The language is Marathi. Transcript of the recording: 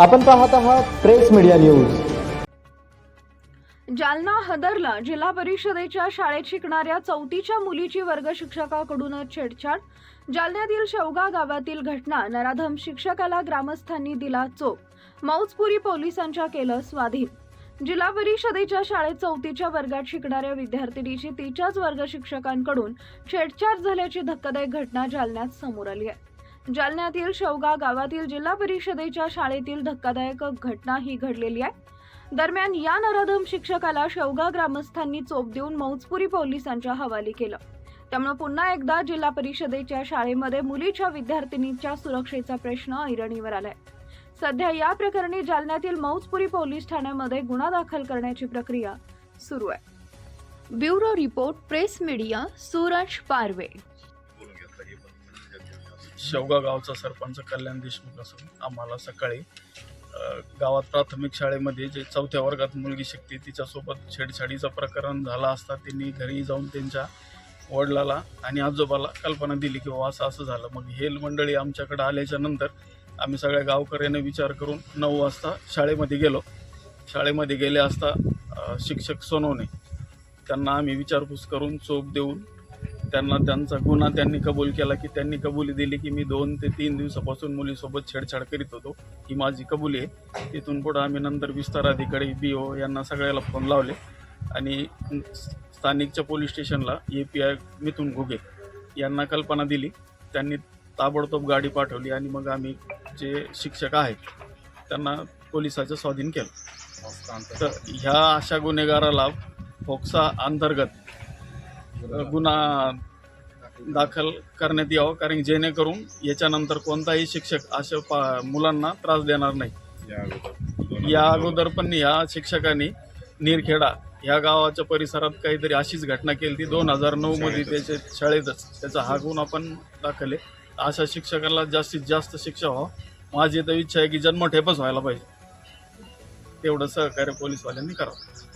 आपण पाहत आहात प्रेस मीडिया न्यूज. जालना हदरला जिल्हा परिषदेच्या शाळेत शिकणाऱ्या चौथीच्या मुलीची वर्ग शिक्षकाकडूनच छेडछाड. जालन्यातील शेवगा गावातील घटना नराधम शिक्षकाला ग्रामस्थांनी दिला चोप. मौजपुरी पोलिसांच्या केलं स्वाधीन. जिल्हा परिषदेच्या शाळेत चौथीच्या वर्गात शिकणाऱ्या विद्यार्थिनीची तिच्याच वर्ग शिक्षकांकडून छेडछाड झाल्याची धक्कादायक घटना जालन्यात समोर आली आहे. जालन्यातील शेवगा गावातील जिल्हा परिषदेच्या शाळेतील धक्कादायक घटना ही घडलेली आहे. दरम्यान या नराधम शिक्षकाला शेवगा ग्रामस्थांनी चोप देऊन मौजपुरी पोलिसांच्या हवाली केलं. त्यामुळे पुन्हा एकदा जिल्हा परिषदेच्या शाळेमध्ये मुलीच्या विद्यार्थिनीच्या सुरक्षेचा प्रश्न ऐरणीवर आलाय. सध्या या प्रकरणी जालन्यातील मौजपुरी पोलीस ठाण्यामध्ये गुन्हा दाखल करण्याची प्रक्रिया सुरू आहे. Bureau report press media Suraj Parve. Shevga गावचा सरपंच कल्याण देशमुख असून आम्हाला सकाळी गावात प्राथमिक शाळेमध्ये जे चौथ्या वर्गात मुलगी शिकते तिच्यासोबत छेडछाडीचं प्रकरण झालं असता त्यांनी घरी जाऊन त्यांच्या वडिलाला आणि आजोबाला कल्पना दिली की बाबा असं असं झालं. मग हेल मंडळी आमच्याकडे आल्याच्यानंतर आम्ही सगळ्या गावकऱ्यांनी विचार करून नऊ वाजता शाळेमध्ये गेलो. शाळेमध्ये गेले असता शिक्षक सोनवणे त्यांना आम्ही विचारपूस करून चोप देऊन त्यांना त्यांचा गुन्हा त्यांनी कबूल केला की त्यांनी कबुली दिली की मी दोन ते तीन दिवसापासून मुलीसोबत छेडछाड करीत होतो. ही माझी कबुली आहे. तिथून पुढं आम्ही नंतर विस्तार अधिकारी बी ओ यांना सगळ्याला फोन लावले. आणि स्थानिकच्या पोलीस स्टेशनला A P I Mithun Ghuge यांना कल्पना दिली. त्यांनी ताबडतोब गाडी पाठवली आणि मग आम्ही जे शिक्षक आहेत त्यांना पोलिसाचं स्वाधीन केलं. तर ह्या अशा गुन्हेगाराला फोक्सा अंतर्गत गुन्हा दाखल करण्यात यावं कारण जेणेकरून याच्यानंतर कोणताही शिक्षक अशा पा मुलांना त्रास देणार नाही. या अगोदर. पण या शिक्षकांनी निरखेडा ह्या गावाच्या परिसरात काहीतरी अशीच घटना केली ती दोन हजार नऊ मध्ये त्याचे शाळेतच त्याचा हा गुन्हा पण दाखल आहे. अशा शिक्षकांना जास्तीत जास्त शिक्षा व्हावं. माझी तर इच्छा आहे की जन्मठेपच व्हायला पाहिजे. तेवढं सहकार्य पोलीसवाल्यांनी करावं.